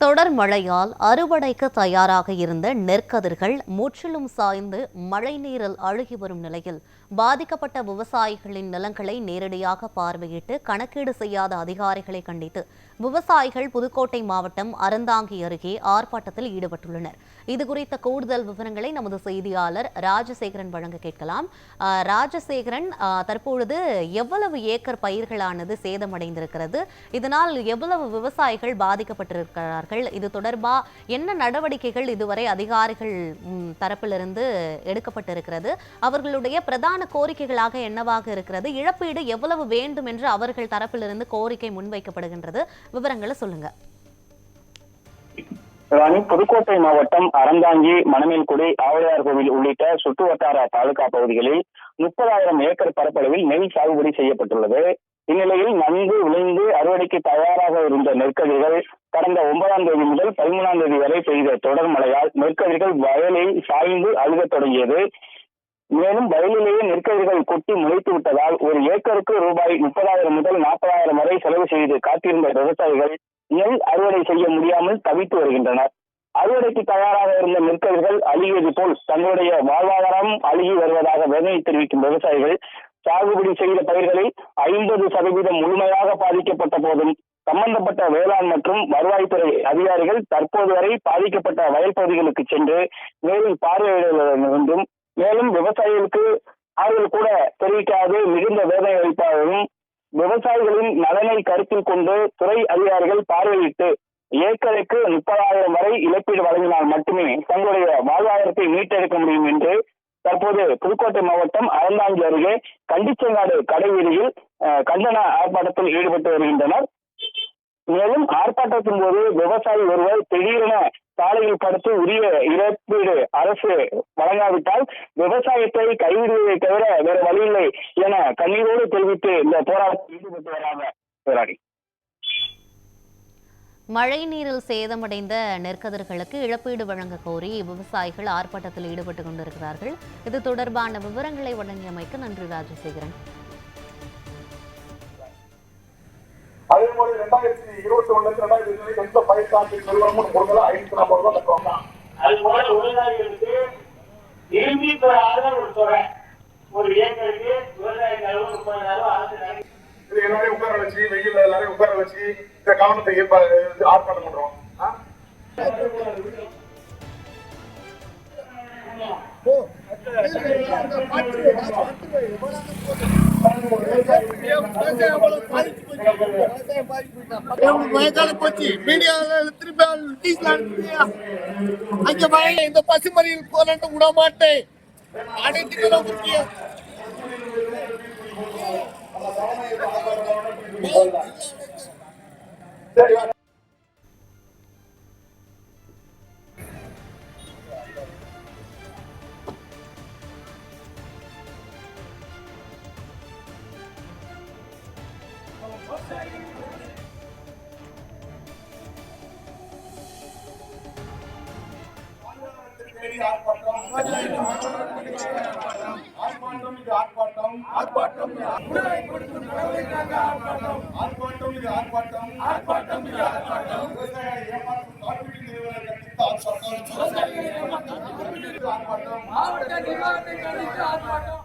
தொடர் மழையால் அறுவடைக்கு தயாராக இருந்த நெற்கதிர்கள் முற்றிலும் சாய்ந்து மழைநீரில் அழுகி வரும் நிலையில் பாதிக்கப்பட்ட விவசாயிகளின் நிலங்களை நேரடியாக பார்வையிட்டு கணக்கீடு செய்யாத அதிகாரிகளை கண்டித்து விவசாயிகள் புதுக்கோட்டை மாவட்டம் அறந்தாங்கி அருகே ஆர்ப்பாட்டத்தில் ஈடுபட்டுள்ளனர். இது குறித்த கூடுதல் விவரங்களை நமது செய்தியாளர் ராஜசேகரன் வழங்க கேட்கலாம். ராஜசேகரன் தற்பொழுது எவ்வளவு ஏக்கர் பயிர்களானது சேதமடைந்திருக்கிறது? இதனால் எவ்வளவு விவசாயிகள் பாதிக்கப்பட்டிருக்கிறார்கள்? இது தொடர்பாக என்ன நடவடிக்கைகள் இதுவரை அதிகாரிகள் தரப்பிலிருந்து எடுக்கப்பட்டிருக்கிறது? அவர்களுடைய பிரதான கோரிக்கைகளாக என்னவாக இருக்கிறது? இழப்பீடு எவ்வளவு வேண்டும் என்று அவர்கள் தரப்பிலிருந்து கோரிக்கை முன்வைக்கப்படுகின்றது? விவரங்களை சொல்லுங்க. ராணி புதுக்கோட்டை மாவட்டம் அறந்தாங்கி மணமேல்குடி ஆவுடையார் கோவில் உள்ளிட்ட சுற்றுவட்டார தாலுகா பகுதிகளில் முப்பதாயிரம் ஏக்கர் பரப்பளவில் நெல் சாகுபடி செய்யப்பட்டுள்ளது. இந்நிலையில் நன்கு விளைந்து அறுவடைக்கு தயாராக இருந்த நெற்கதிர்கள் கடந்த ஒன்பதாம் தேதி முதல் பதிமூணாம் தேதி வரை பெய்த தொடர் மழையால் நெற்கதிர்கள் வயலில் சாய்ந்து அழுகத் தொடங்கியது. மேலும் வயலிலேயே நெற்கதிர்கள் கொட்டி முளைத்து விட்டதால் ஒரு ஏக்கருக்கு ரூபாய் முப்பதாயிரம் முதல் நாற்பதாயிரம் வரை செலவு செய்து காத்திருந்த விவசாயிகள் நெல் அறுவடை செய்ய முடியாமல் தவித்து வருகின்றனர். அறுவடைக்கு தயாராக இருந்த நெற்கதிர்கள் அழுகியது போல் தங்களுடைய வாழ்வாதாரம் அழுகி வருவதாக வேதனை தெரிவிக்கும் விவசாயிகள் சாகுபடி செய்த பயிர்களில் ஐம்பது சதவீதம் முழுமையாக பாதிக்கப்பட்ட போதும் சம்பந்தப்பட்ட வேளாண் மற்றும் வருவாய்த்துறை அதிகாரிகள் தற்போது வரை பாதிக்கப்பட்ட வயல் பகுதிகளுக்கு சென்று மேலும் பார்வையிடுவதிலிருந்தும் மேலும் விவசாயிகளுக்கு ஆறுதல் கூட தெரிவிக்காது மிகுந்த வேதனை அளிப்பதாகவும் விவசாயிகளின் நலனை கருத்தில் கொண்டு துறை அதிகாரிகள் பார்வையிட்டு ஏக்கருக்கு முப்பதாயிரம் வரை இழப்பீடு வழங்கினால் மட்டுமே தங்களுடைய வாழ்வாதாரத்தை மீட்டெடுக்க முடியும் என்று தற்போது புதுக்கோட்டை மாவட்டம் அறந்தாங்கி அருகே கண்டிச்சங்காடு கடை வீதியில் கண்டன ஆர்ப்பாட்டத்தில் ஈடுபட்டு வருகின்றனர். மேலும் ஆர்ப்பாட்டத்தின் போது விவசாயி ஒருவர் திடீரென சாலையில் படுத்து உரிய இழப்பீடு அரசு வழங்காவிட்டால் விவசாயத்தை கைவிடுவதை தவிர வேற வழியில்லை என கண்ணீரோடு தெரிவித்து இந்த போராட்டத்தில் ஈடுபட்டு வராங்க போராடி மழை நீரில் சேதமடைந்த நெற்கதிர்களுக்கு இழப்பீடு வழங்க கோரி விவசாயிகள் ஆர்ப்பாட்டத்தில் ஈடுபட்டு கொண்டிருக்கிறார்கள். இது தொடர்பான விவரங்களை வழங்கியமைக்கு நன்றி ராஜசேகரன். போல ரெண்டாயிரத்தி இருபத்தி இருந்து ரெண்டாயிரத்தி இருபது எந்த பயிர் காப்பீடு நிறுவனமும் கொடுக்கல ஐநூத்தி நாற்பது ரூபாய் கட்டுவாங்க அது போல விவசாயிகளுக்கு திரும்பி பெறாத ஒரு தொகை ஒரு ஏக்கருக்கு விவசாய செலவு முப்பதாயிரம் அரசு இது எல்லாரையும் உட்கார வச்சு வெயில்ல எல்லாரையும் உட்கார வச்சு இந்த கவனத்தை ஆர்ப்பாட்டம் பண்றோம். ஆ? மழைக்கால போச்சு? மீடியால திருப்பி அங்க மழை இந்த பசுமறியில் போராட்டம் விட மாட்டேன் அனைத்துக்கு முக்கியம் ஆர்ப்பாட்டம் இது ஆர்ப்பாட்டம் ஆர்ப்பாட்டம் இது ஆர்ப்பாட்டம் இது ஆர்ப்பாட்டம் ஆர்ப்பாட்டம் இது ஆர்ப்பாட்டம் விவசாயிகளை ஏமாற்றும் காப்பீட்டு நிறுவனங்களை கண்டித்து ஆர்ப்பாட்டம் ஆர்ப்பாட்டம் மாவட்ட நிர்வாகத்தை கண்டித்து ஆர்ப்பாட்டம்